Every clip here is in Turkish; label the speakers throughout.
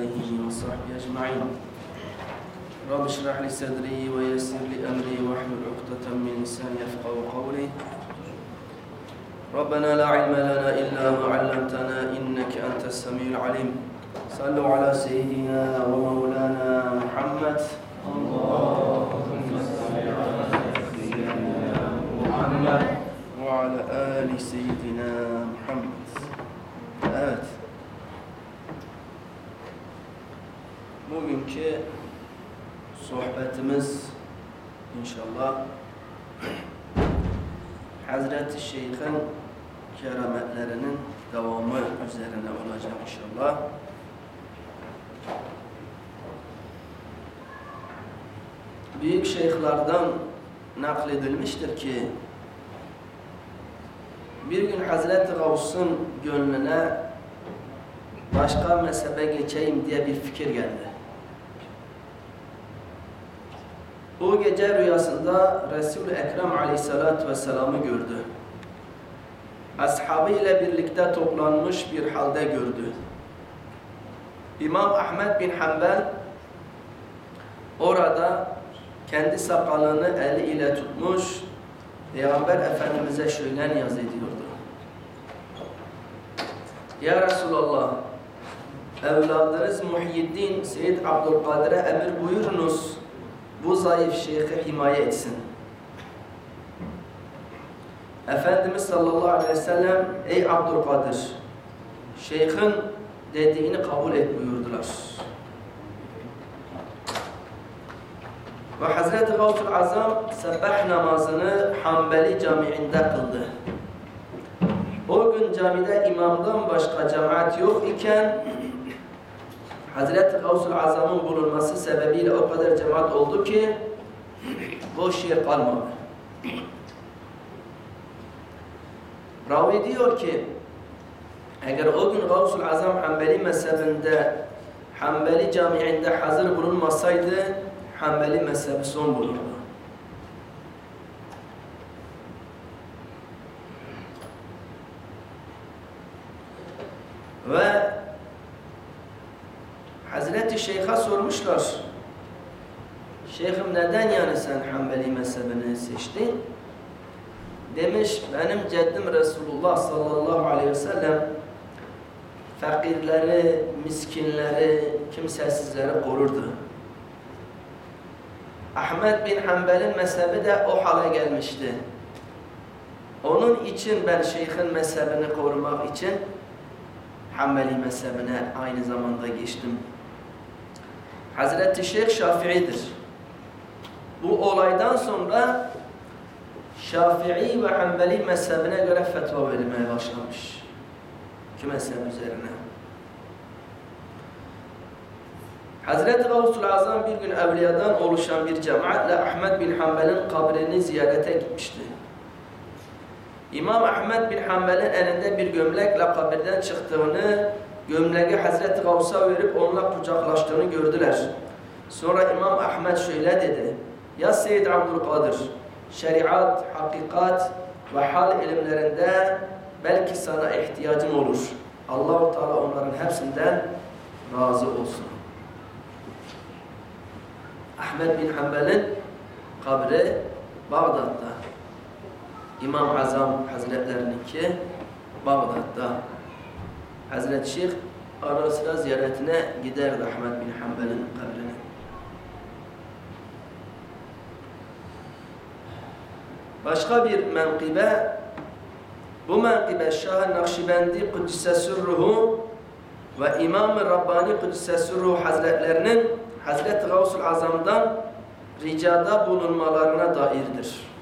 Speaker 1: عليه وصحبه أجمعين. رب اشرح لي صدري ويسر لي أمري واحلل عقدة من لساني يفقهوا قولي. ربنا لا علم لنا إلا ما علمتنا إنك أنت السميع العليم. صلوا على سيدنا ومولانا محمد.
Speaker 2: اللهم صل على سيدنا محمد
Speaker 1: وعلى آل سيدنا محمد. Bugünkü sohbetimiz inşallah Hazreti Şeyh'in kerametlerinin devamı üzerine olacak inşallah. Büyük şeyhlerden nakledilmiştir ki bir gün Hazreti Gavs'ın gönlüne başka mezhebe geçeyim diye bir fikir geldi. O gece rüyasında Resul-i Ekrem aleyhissalatü vesselam'ı gördü. Ashabı ile birlikte toplanmış bir halde gördü. İmam Ahmed bin Hanbel orada kendi sakalını eli ile tutmuş Peygamber Efendimiz'e şöyle niyaz ediyordu. Ya Resulallah, evladınız Muhyiddin Seyyid Abdülkadir'e emir buyurunuz, bu zayıf şeyhi himaye etsin. Efendimiz sallallahu aleyhi ve sellem, ey Abdülkadir, şeyhin dediğini kabul et buyurdular. Ve Hazreti Gavsul Azam sebbah namazını Hanbeli camiinde kıldı. O gün camide imamdan başka cemaat yok iken Hazreti Gavsul Azam'ın bulunması sebebiyle o kadar cemaat oldu ki boş yer kalmadı. Ravi diyor ki eğer o gün Gavsul Azam Hanbeli mezhebinde Hanbeli camiinde hazır bulunmasaydı Hanbeli mezhebi son bulurdu. Ve Hazreti Şeyh'a sormuşlar. Şeyhim neden yani sen Hanbeli mezhebini seçtin? Demiş benim ceddim Resulullah sallallahu aleyhi ve sellem fakirleri, miskinleri, kimsesizleri korurdu. Ahmet bin Hanbel'in mezhebi de o hale gelmişti. Onun için ben şeyhin mezhebini korumak için Hanbeli mezhebine aynı zamanda geçtim. Hazreti Şeyh Şafii'dir. Bu olaydan sonra Şafii ve Hanbeli mezhebine göre fetva verilmeye başlamış. İki mezhep üzerine. Hazreti Gavsul Azam bir gün evliyadan oluşan bir cemaatle Ahmet bin Hanbel'in kabrini ziyarete gitmişti. İmam Ahmet bin Hanbel'in elinde bir gömlekle kabirden çıktığını, gömleği Hazreti Gavs'a verip onunla kucaklaştığını gördüler. Sonra İmam Ahmet şöyle dedi, Ya Seyyid Abdülkadir, şeriat, hakikat ve hal ilimlerinde belki sana ihtiyacın olur. Allah-u Teala onların hepsinden razı olsun. Ahmet bin Hanbel'in kabri Bağdat'ta. İmam Azam Hazretlerininki Bağdat'ta. Hazreti Şeyh ara sıra ziyaretine giderdi Ahmet bin Hanbel'in kabrine. Başka bir menkıbe bu menkıbe Şah-ı Nakşibendi Kudüs'e sürruhu ve İmam-ı Rabbani Kudüs'e sürruhu Hazretlerinin Hazreti Gavsul Azam'dan ricada bulunmalarına dairdir.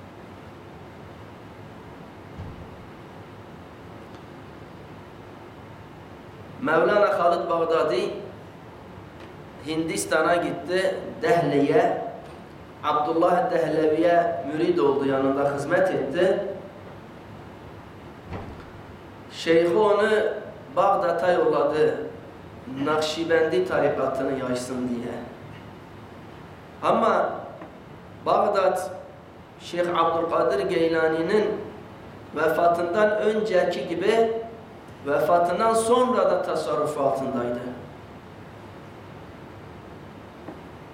Speaker 1: Mevlana Halid Bağdadi Hindistan'a gitti, Dehli'ye, Abdullah Dehlevi'ye mürid oldu, yanında hizmet etti. Şeyhi onu Bağdat'a yolladı, Nakşibendi tarikatını yaysın diye. Ama Bağdat Şeyh Abdülkadir Geylani'nin vefatından önceki gibi vefatından sonra da tasarruf altındaydı.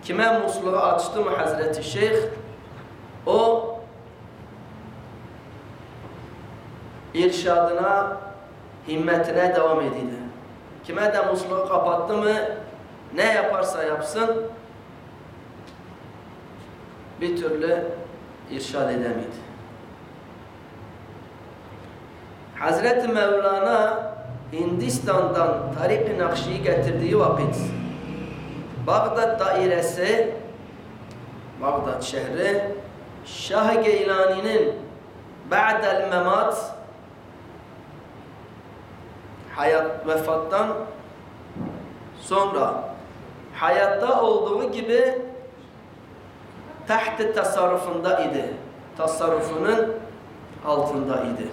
Speaker 1: kime musluğu açtı mı Hazreti Şeyh o irşadına himmetine devam edildi. Kime de musluğu kapattı mı ne yaparsa yapsın bir türlü irşad edemedi. Hazreti Mevlana Hindistan'dan Tarik-i Nakşi'yi getirdiği vakit Bağdat dairesi Bağdat şehri Şah-ı Geylani'nin Ba'del Memat hayat vefattan sonra hayatta olduğu gibi taht tasarrufunda idi. Tasarrufunun altında idi.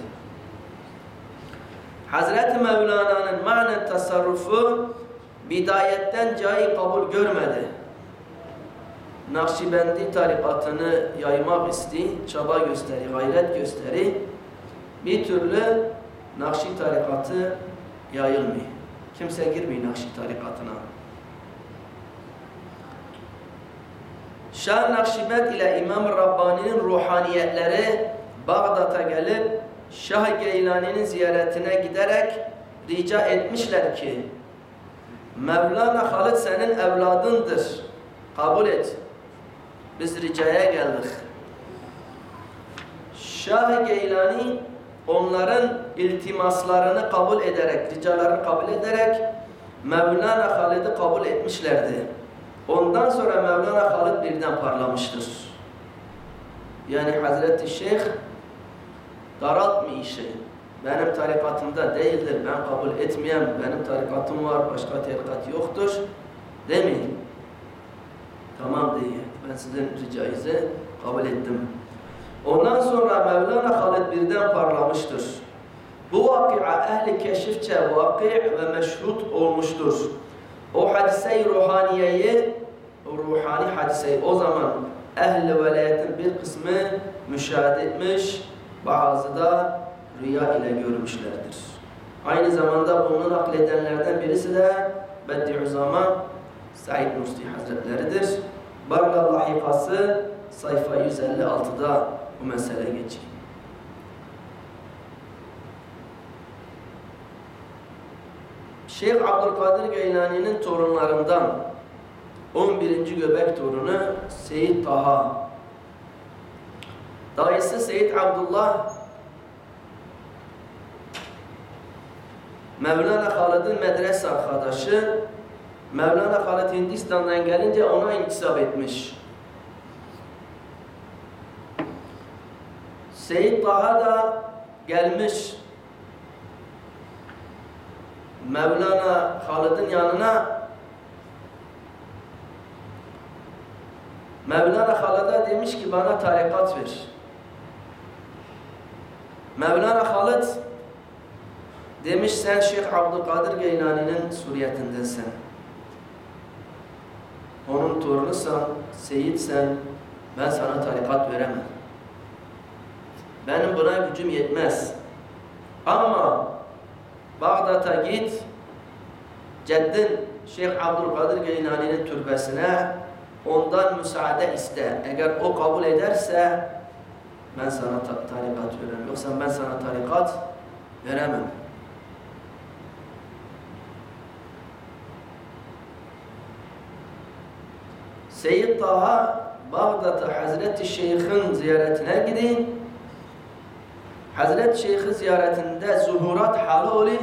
Speaker 1: Hazreti Mevlana'nın manen tasarrufu bidayetten cayı kabul görmedi. Nakşibendi tarikatını yaymak isti, çaba gösteri, gayret gösteri. Bir türlü Nakşi tarikatı yayılmıyor. Kimse girmiyor Nakşi tarikatına. Şah Nakşibend ile İmam Rabbani'nin ruhaniyetleri Bağdat'a gelip Şah Geylani'nin ziyaretine giderek rica etmişler ki Mevlana Halid senin evladındır. Kabul et. Biz ricaya geldik. Şah Geylani onların iltimaslarını kabul ederek, ricalarını kabul ederek Mevlana Halid'i kabul etmişlerdi. Ondan sonra Mevlana Halid birden parlamıştır. Yani Hazreti Şeyh daraltmıyor işi. Benim tarikatımda değildir, ben kabul etmeyem, benim tarikatım var, başka tarikat yoktur demeyin. Tamam diye, ben sizin ricayınızı kabul ettim. Ondan sonra Mevlana Halid birden parlamıştır. Bu vakia ehli keşifçe vaki ve meşhut olmuştur. O hadise-i ruhaniyeyi, ruhani hadiseyi o zaman ehli velayetin bir kısmı müşahede etmiş, bazı da rüya ile görmüşlerdir. Aynı zamanda bunu nakledenlerden birisi de Bediüzzaman Said Nursi Hazretleridir. Barla lahikası sayfa 156'da bu mesele geçiyor. Şeyh Abdülkadir Geylani'nin torunlarından 11. göbek torunu Seyyid Taha. Dayısı Seyyid Abdullah Mevlana Halid'in medrese arkadaşı Mevlana Halid Hindistan'dan gelince ona intisap etmiş. Seyyid Taha da gelmiş Mevlana Halid'in yanına Mevlana Halid'e demiş ki bana tarikat ver. Mevlana Halid demiş sen Şeyh Abdülkadir Geylani'nin suriyetindensin. Onun torunusan, seyitsen ben sana tarikat veremem. Benim buna gücüm yetmez. Ama Bağdat'a git, ceddin Şeyh Abdülkadir Geylani'nin türbesine ondan müsaade iste. Eğer o kabul ederse ben sana ta tarikat veririm. Yoksa ben sana tarikat veremem. Seyyid Taha Bağdat'a Hazreti Şeyh'in ziyaretine gidin. Hazreti Şeyh'i ziyaretinde zuhurat halı oluyor.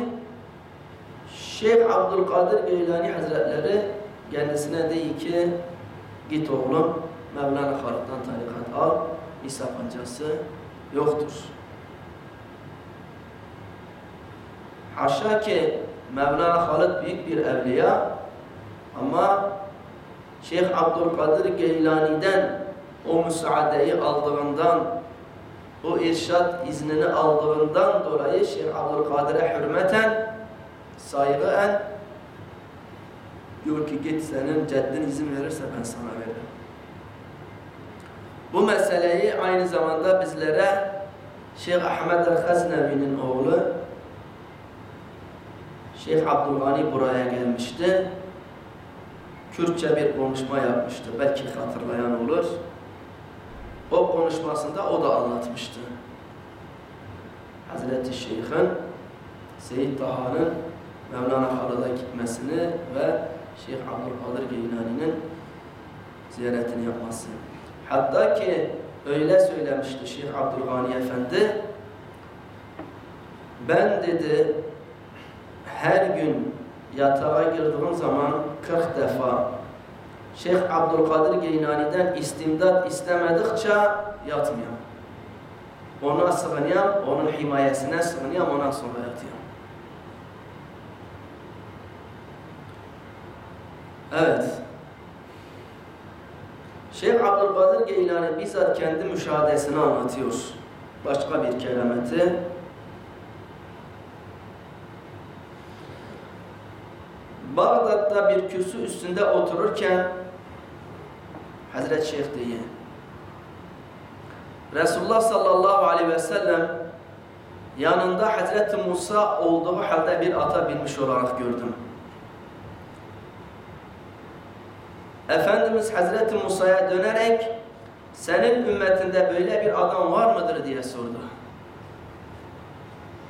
Speaker 1: Şeyh Abdülkadir Geylani Hazretleri kendisine değil ki git oğlum Mevlana Halid'den tarikat al bir sakıncası yoktur. Haşa ki Mevlana Halid büyük bir evliya ama Şeyh Abdülkadir Geylani'den o müsaadeyi aldığından o irşad iznini aldığından dolayı Şeyh Abdülkadir'e hürmeten saygıen diyor ki git senin ceddin izin verirse ben sana veririm. Bu meseleyi aynı zamanda bizlere Şeyh Ahmet el-Haznevi'nin oğlu Şeyh Abdülgani buraya gelmişti. Kürtçe bir konuşma yapmıştı. Belki hatırlayan olur. O konuşmasında o da anlatmıştı. Hazreti Şeyh'in Seyyid Taha'nın Mevlana Halid'e gitmesini ve Şeyh Abdülkadir Geylani'nin ziyaretini yapması. Hatta ki öyle söylemişti Şeyh Abdülgani Efendi ben dedi her gün yatağa girdiğim zaman 40 defa Şeyh Abdülkadir Geylani'den istimdat istemedikçe yatmıyorum. Ona sığınıyorum, onun himayesine sığınıyorum, ondan sonra yatıyorum. Evet. Şeyh Abdülkadir Geylani bizzat kendi müşahadesini anlatıyor. Başka bir kelameti. Bağdat'ta bir kürsü üstünde otururken Hazreti Şeyh diye Resulullah sallallahu aleyhi ve sellem yanında Hazreti Musa olduğu halde bir ata binmiş olarak gördüm. Efendimiz Hazreti Musa'ya dönerek senin ümmetinde böyle bir adam var mıdır diye sordu.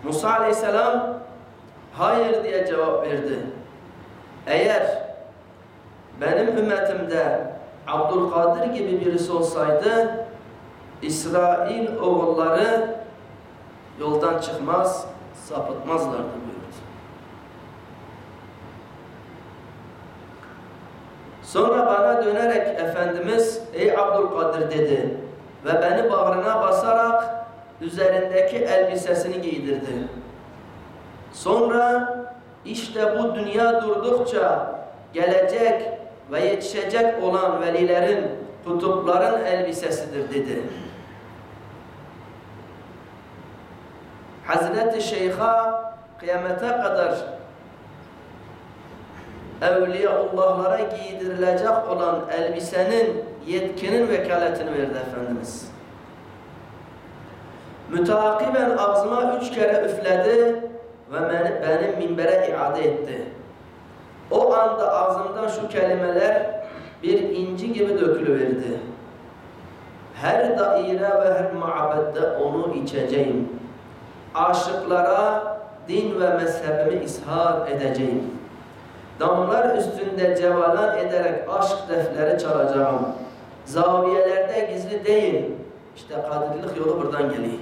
Speaker 1: Musa aleyhisselam hayır diye cevap verdi. Eğer benim ümmetimde Abdülkadir gibi birisi olsaydı İsrail oğulları yoldan çıkmaz, sapıtmazlardı Sonra bana dönerek Efendimiz ey Abdülkadir dedi ve beni bağrına basarak üzerindeki elbisesini giydirdi. Sonra işte bu dünya durdukça gelecek ve yetişecek olan velilerin, kutupların elbisesidir dedi. Hazreti Şeyh'a kıyamete kadar Evliyaullahlara giydirilecek olan elbisenin yetkinin vekaletini verdi Efendimiz. Mütakiben ağzıma üç kere üfledi ve beni, benim minbere iade etti. O anda ağzımdan şu kelimeler bir inci gibi dökülüverdi. Her daire ve her mabette onu içeceğim. Aşıklara din ve mezhebimi ishar edeceğim. Damlar üstünde cevalan ederek aşk defleri çalacağım. Zaviyelerde gizli değil. İşte kadirlik yolu buradan geliyor.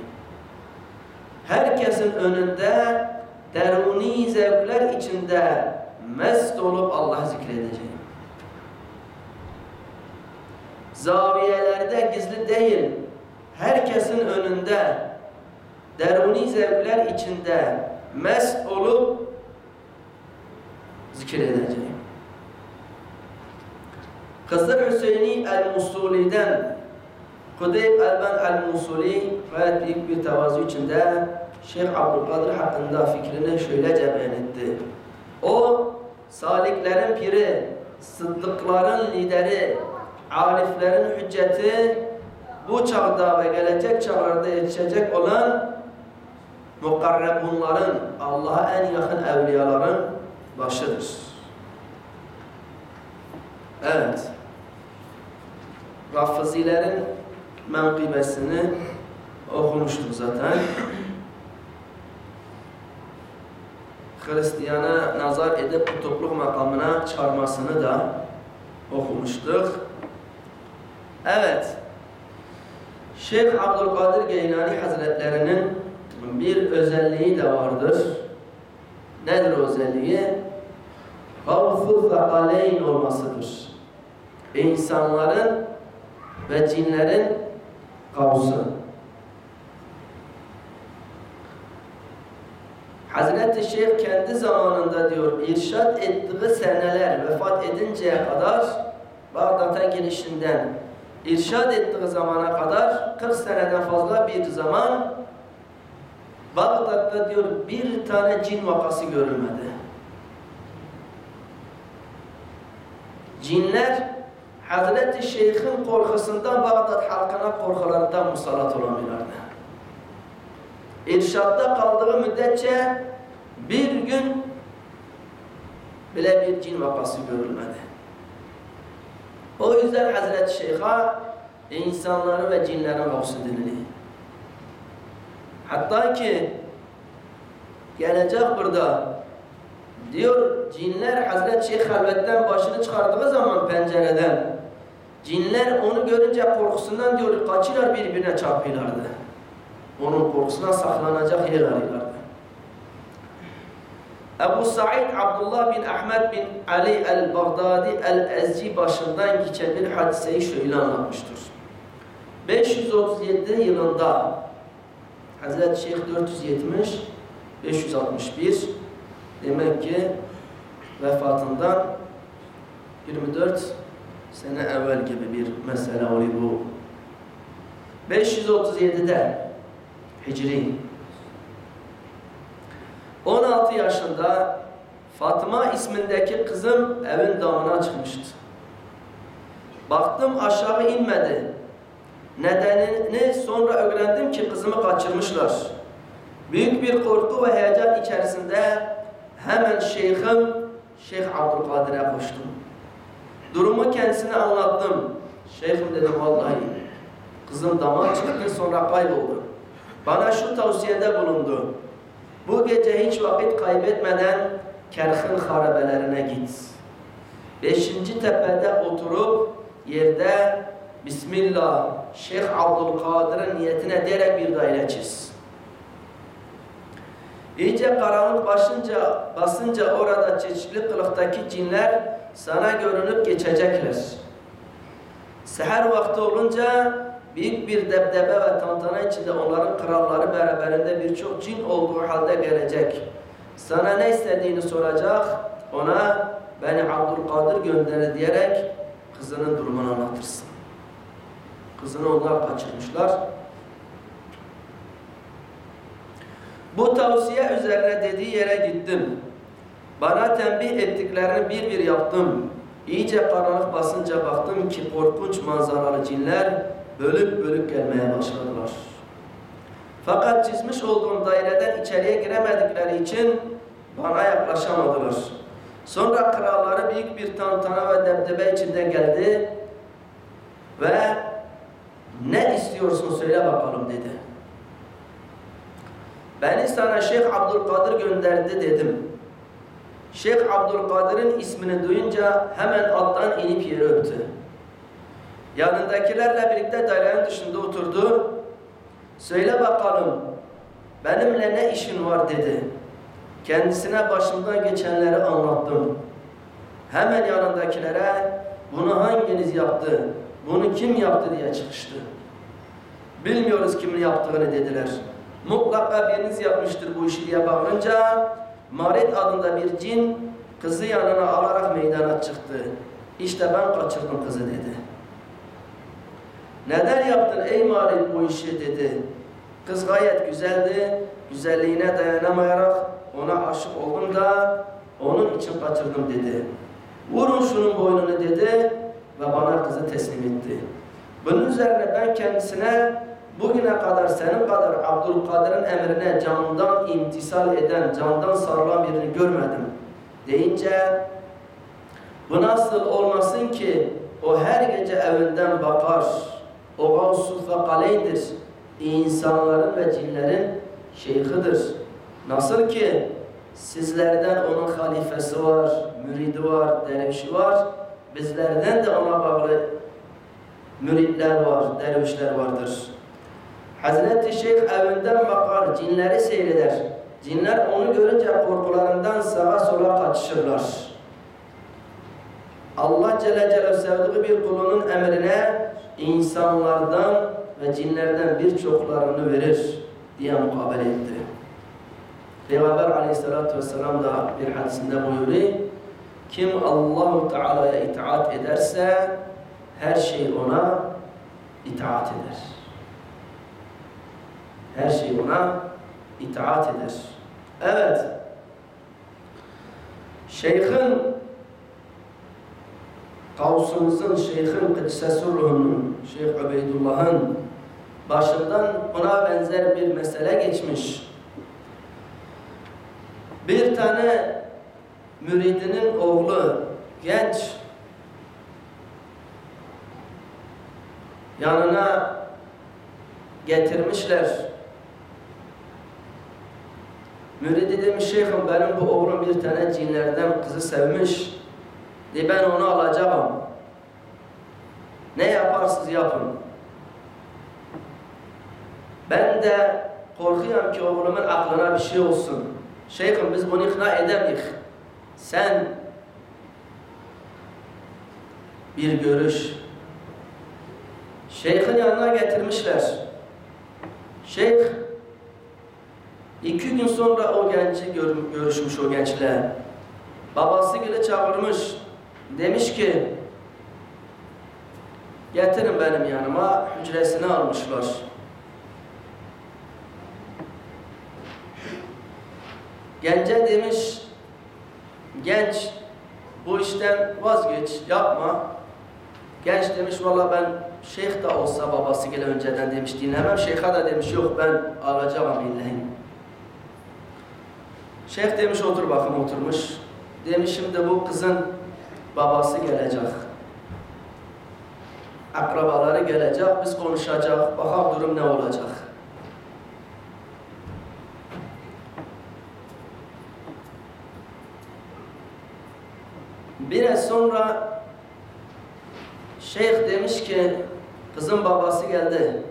Speaker 1: Herkesin önünde deruni zevkler içinde mest olup Allah'ı zikredeceğim. Zaviyelerde gizli değil, herkesin önünde deruni zevkler içinde mest olup zikredeceğim. Kızır Hüseyini el-Musuli'den Kudeyb Elben el-Musuli gayet büyük bir tevazu içinde Şeyh Abdülkadir hakkında fikrini şöylece beyan etti. O, saliklerin piri, sıddıkların lideri, ariflerin hücceti, bu çağda ve gelecek çağlarda yetişecek olan mukarrebunların, Allah'a en yakın evliyaların başıdır. Evet. Rafizilerin menkıbesini okumuştuk zaten. Hristiyana nazar edip kutupluk makamına çıkarmasını da okumuştuk. Evet. Şeyh Abdülkadir Geylani Hazretlerinin bir özelliği de vardır. Nedir o özelliği? Havful fekaleyn olmasıdır. İnsanların ve cinlerin kavsu. Hazreti Şeyh kendi zamanında diyor irşat ettiği seneler vefat edinceye kadar Bağdat'a girişinden irşad ettiği zamana kadar 40 seneden fazla bir zaman Bağdat'ta diyor bir tane cin vakası görülmedi. Cinler Hazreti Şeyh'in korkusundan Bağdat halkına korkularından musallat olamıyorlardı. İrşatta kaldığı müddetçe bir gün bile bir cin vakası görülmedi. yüzden Hazreti Şeyh'a insanların ve cinlerin gavsu deniliyor. Hatta ki gelecek burada diyor cinler Hazreti Şeyh halvetten başını çıkardığı zaman pencereden cinler onu görünce korkusundan diyor kaçırlar birbirine çarpıyorlardı. Onun korkusundan saklanacak yer arıyorlardı. Ebu Said Abdullah bin Ahmet bin Ali el-Baghdadi el-Ezci başından geçen bir hadiseyi şöyle anlatmıştır. 537 yılında Hazreti Şeyh 470 561 demek ki vefatından 24 sene evvel gibi bir mesele oluyor bu. 537'de Hicri 16 yaşında Fatıma ismindeki kızım evin damına çıkmıştı. Baktım aşağı inmedi. Nedenini sonra öğrendim ki kızımı kaçırmışlar. Büyük bir korku ve heyecan içerisinde hemen şeyhim Şeyh Abdülkadir'e koştum. Durumu kendisine anlattım. Şeyhim dedim vallahi kızım dama çıktı sonra kayboldu. Bana şu tavsiyede bulundu. Bu gece hiç vakit kaybetmeden Kerhin harabelerine git. Beşinci tepede oturup yerde Bismillah Şeyh Abdülkadir'in niyetine diyerek bir daire çiz. İyice karanlık başınca, basınca orada çeşitli kılıktaki cinler sana görünüp geçecekler. Seher vakti olunca büyük bir debdebe ve tantana içinde onların kralları beraberinde birçok cin olduğu halde gelecek. Sana ne istediğini soracak, ona beni Abdülkadir gönder diyerek kızının durumunu anlatırsın. Kızını onlar kaçırmışlar. Bu tavsiye üzerine dediği yere gittim. Bana tembih ettiklerini bir bir yaptım. İyice karanlık basınca baktım ki korkunç manzaralı cinler bölük bölük gelmeye başladılar. Fakat çizmiş olduğum daireden içeriye giremedikleri için bana yaklaşamadılar. Sonra kralları büyük bir tantana ve debdebe içinde geldi ve ne istiyorsun söyle bakalım dedi. Beni sana Şeyh Abdülkadir gönderdi dedim. Şeyh Abdülkadir'in ismini duyunca hemen alttan inip yere öptü. Yanındakilerle birlikte dairenin dışında oturdu. Söyle bakalım benimle ne işin var dedi. Kendisine başımdan geçenleri anlattım. Hemen yanındakilere bunu hanginiz yaptı, bunu kim yaptı diye çıkıştı. Bilmiyoruz kimin yaptığını dediler. Mutlaka biriniz yapmıştır bu işi diye bağırınca Marit adında bir cin kızı yanına alarak meydana çıktı. İşte ben kaçırdım kızı dedi. Neden yaptın ey Marit bu işi dedi. Kız gayet güzeldi. Güzelliğine dayanamayarak ona aşık oldum da onun için kaçırdım dedi. Vurun şunun boynunu dedi ve bana kızı teslim etti. Bunun üzerine ben kendisine bugüne kadar senin kadar Abdülkadir'in emrine candan imtisal eden, candan sarılan birini görmedim deyince bu nasıl olmasın ki o her gece evinden bakar, o gavsul fekaleydir, insanların ve cinlerin şeyhidir. Nasıl ki sizlerden onun halifesi var, müridi var, dervişi var, bizlerden de ona bağlı müritler var, dervişler vardır. Hazreti Şeyh evinden bakar, cinleri seyreder. Cinler onu görünce korkularından sağa sola kaçışırlar. Allah Celle Celaluhu sevdiği bir kulunun emrine insanlardan ve cinlerden birçoklarını verir diye mukabele etti. Peygamber aleyhissalatü vesselam da bir hadisinde buyuruyor. Kim Allahu Teala'ya itaat ederse her şey ona itaat eder. Her şey ona itaat eder. Evet. Şeyhin Kavsumuzun, Şeyhin Kıdsesurruh'un, Şeyh Ubeydullah'ın başından buna benzer bir mesele geçmiş. Bir tane müridinin oğlu genç yanına getirmişler. Müridi demiş şeyhim benim bu oğlum bir tane cinlerden kızı sevmiş. De ben onu alacağım. Ne yaparsınız yapın. Ben de korkuyorum ki oğlumun aklına bir şey olsun. Şeyhim biz bunu ikna edemeyiz. Sen bir görüş. Şeyhin yanına getirmişler. Şeyh iki gün sonra o genci gör, görüşmüş o gençle. Babası gibi çağırmış. Demiş ki getirin benim yanıma hücresini almışlar. Gence demiş genç bu işten vazgeç yapma. Genç demiş valla ben şeyh de olsa babası gele önceden demiş dinlemem. Şeyha da demiş yok ben alacağım illahi. Şeyh demiş otur bakın oturmuş. Demiş şimdi bu kızın babası gelecek. Akrabaları gelecek, biz konuşacak, bakalım durum ne olacak. Biraz sonra şeyh demiş ki kızın babası geldi.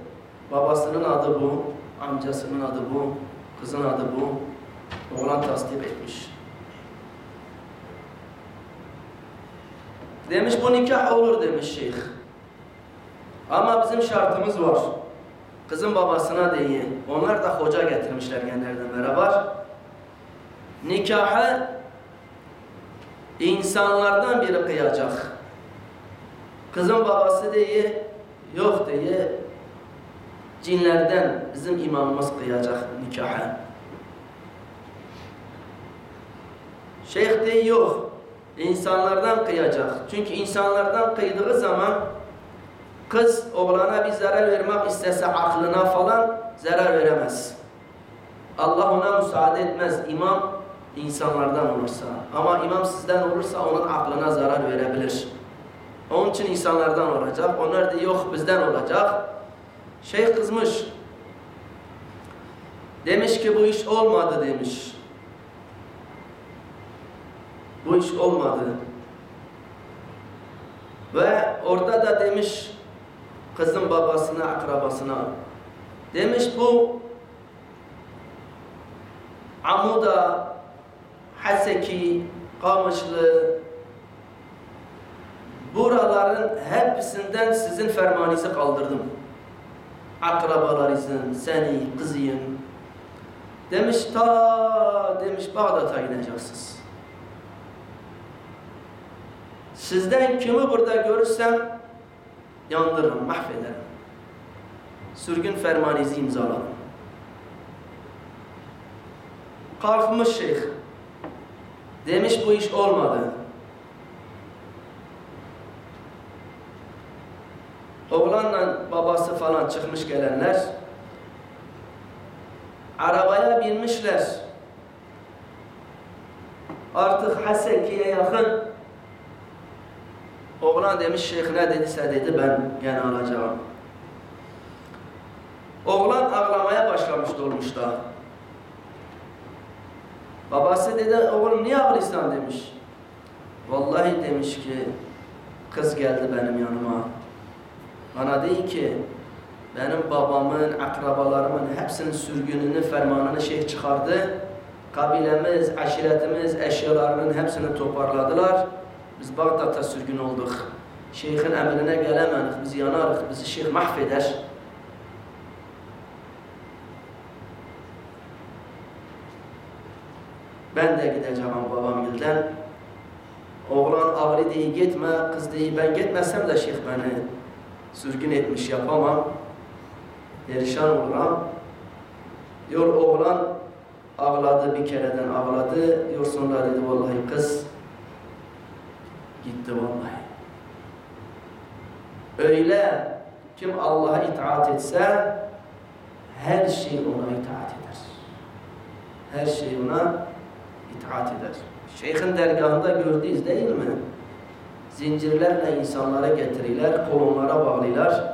Speaker 1: Babasının adı bu, amcasının adı bu, kızın adı bu. Oğlan tasdik etmiş. Demiş bu nikah olur demiş şeyh. Ama bizim şartımız var. Kızın babasına değil. Onlar da hoca getirmişler genlerden beraber. Nikahı insanlardan biri kıyacak. Kızın babası değil, yok değil. Cinlerden bizim imamımız kıyacak nikahı. Şeyh değil yok. İnsanlardan kıyacak. Çünkü insanlardan kıydığı zaman kız oğlana bir zarar vermek istese aklına falan zarar veremez. Allah ona müsaade etmez. İmam insanlardan olursa. Ama imam sizden olursa onun aklına zarar verebilir. Onun için insanlardan olacak. Onlar da yok bizden olacak. Şeyh kızmış. Demiş ki bu iş olmadı demiş. Bu iş olmadı. Ve orada da demiş kızın babasına, akrabasına demiş bu Amuda, Haseki, Kamışlı buraların hepsinden sizin fermanınızı kaldırdım. Akrabalarınızın, seni, kızıyın. Demiş ta demiş Bağdat'a gideceksiniz. Sizden kimi burada görürsem yandırırım, mahvederim. Sürgün fermanınızı imzaladım. Kalkmış şeyh. Demiş bu iş olmadı. Oğlanla babası falan çıkmış gelenler arabaya binmişler. Artık Haseki'ye yakın oğlan demiş şeyh ne dediyse dedi ben gene alacağım. Oğlan ağlamaya başlamış dolmuşta. Babası dedi oğlum niye ağlıyorsun demiş. Vallahi demiş ki kız geldi benim yanıma. Bana değil ki benim babamın, akrabalarımın hepsinin sürgününü, fermanını şeyh çıkardı. Kabilemiz, aşiretimiz eşyalarının hepsini toparladılar. Biz Bağdat'ta sürgün olduk. Şeyhin emrine gelemedik, biz yanarız, bizi şeyh mahveder. Ben de gideceğim babam gilden. Oğlan ağrı diye gitme, kız diye ben gitmesem de şeyh beni sürgün etmiş yapamam. Perişan olurum. Diyor oğlan ağladı bir kereden ağladı. Diyor sonra dedi vallahi kız gitti vallahi. Öyle kim Allah'a itaat etse her şey ona itaat eder. Her şey ona itaat eder. Şeyhin dergahında gördünüz değil mi? Zincirlerle insanları getirirler, kolonlara bağlıyorlar.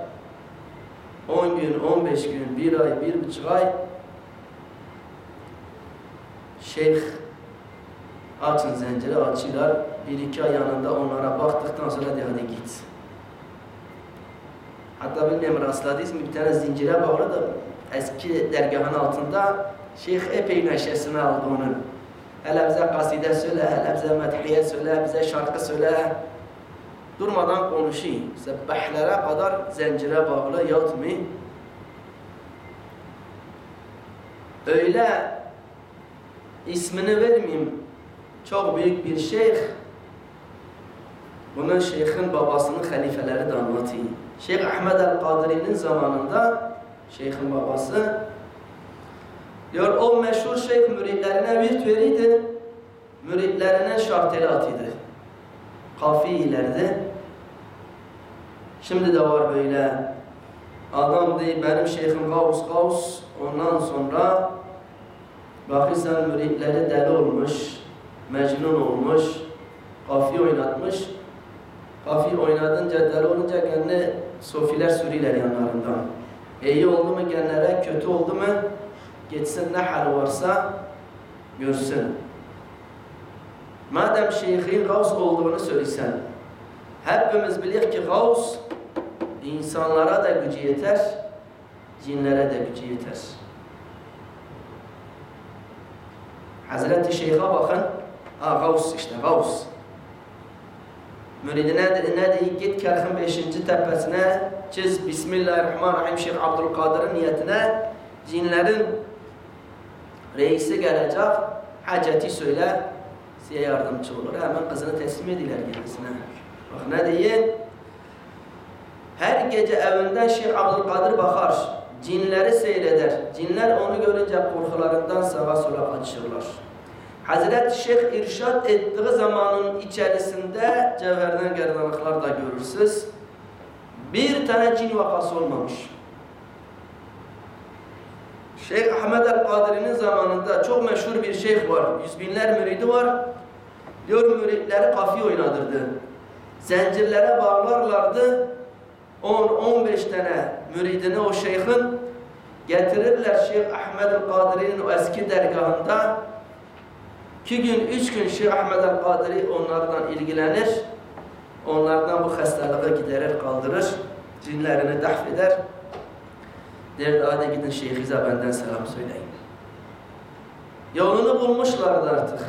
Speaker 1: 10 gün, 15 gün, bir ay, bir buçuk ay şeyh açın zinciri açıyorlar. Bir iki ay yanında onlara baktıktan sonra de hadi git. Hatta bilmiyorum rastladıyız mı bir tane zincire bağlı da eski dergahın altında şeyh epey neşesini aldı onun. Hele bize kaside söyle, hele bize medhiye söyle, bize şarkı söyle. Durmadan konuşuyor. Sebbahlere kadar zincire bağlı yatmıyor. Öyle ismini vermeyeyim. Çok büyük bir şeyh. Bunun şeyhin babasının halifeleri de anlatıyor. Şeyh Ahmed el-Kadiri'nin zamanında şeyhin babası diyor o meşhur şeyh müritlerine bir veriydi. Müritlerine şartelatıydı. Kafi ilerdi. Şimdi de var böyle adam değil benim şeyhim Gavs Gavs ondan sonra bakırsan müritleri deli olmuş, mecnun olmuş, kafi oynatmış. Kafi oynadınca deli olunca kendine sofiler sürüyorlar yanlarından. İyi oldu mu genlere, kötü oldu mu geçsin ne hal varsa görsün. Madem şeyhin Gavs olduğunu söylesen, hepimiz bilir ki Gavs insanlara da gücü yeter, cinlere de gücü yeter. Hazreti Şeyh'e bakın, ha Gavs işte Gavs. Müridine dedi, ne dedi, git Kerk'in beşinci tepesine, çiz Bismillahirrahmanirrahim Şeyh Abdülkadir'in niyetine, cinlerin reisi gelecek, haceti söyle, size yardımcı olur. Hemen kızını teslim ediler kendisine. Bak ne diye? Her gece evinden Şeyh Abdülkadir bakar, cinleri seyreder. Cinler onu görünce korkularından sağa sola kaçırlar. Hazreti Şeyh irşat ettiği zamanın içerisinde cevherden gerdanlıklar da görürsünüz. Bir tane cin vakası olmamış. Şeyh Ahmet el-Kadiri'nin zamanında çok meşhur bir şeyh var. Yüz binler müridi var. Diyor müritleri kafi oynadırdı. Zincirlere bağlarlardı. 10-15 tane müridini o şeyhin getirirler Şeyh Ahmet el-Kadiri'nin o eski dergahında. İki gün, üç gün Şeyh Ahmet el-Kadiri onlardan ilgilenir. Onlardan bu hastalığı giderir, kaldırır. Cinlerini dahfeder. Derdi hadi gidin şeyhize benden selam söyleyin. Yolunu bulmuşlardı artık.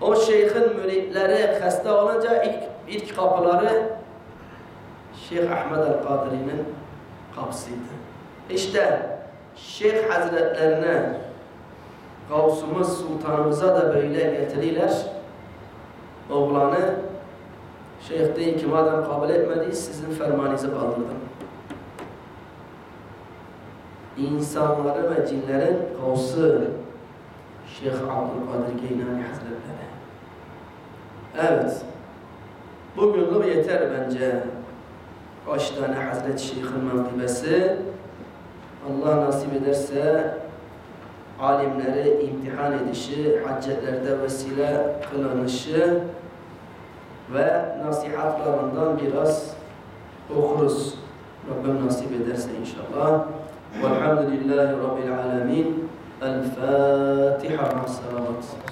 Speaker 1: O şeyhin müritleri hasta olunca ilk, ilk kapıları Şeyh Ahmed el-Kadiri'nin kapısıydı. İşte Şeyh Hazretlerine Gavsumuz Sultanımıza da böyle getirirler. Oğlanı Şeyh değil ki madem kabul etmediniz sizin fermanınızı kaldırdım. İnsanları ve cinlerin Gavsı Şeyh Abdülkadir Geylani Hazretleri. Evet. Bugünlük yeter bence. Kaç tane Hazreti Şeyh'in mevkibesi. Allah nasip ederse alimleri imtihan edişi, haccetlerde vesile kılınışı ve nasihatlarından biraz okuruz. Rabbim nasip ederse inşallah. Velhamdülillahi Rabbil alemin. El Fatiha. Selamat.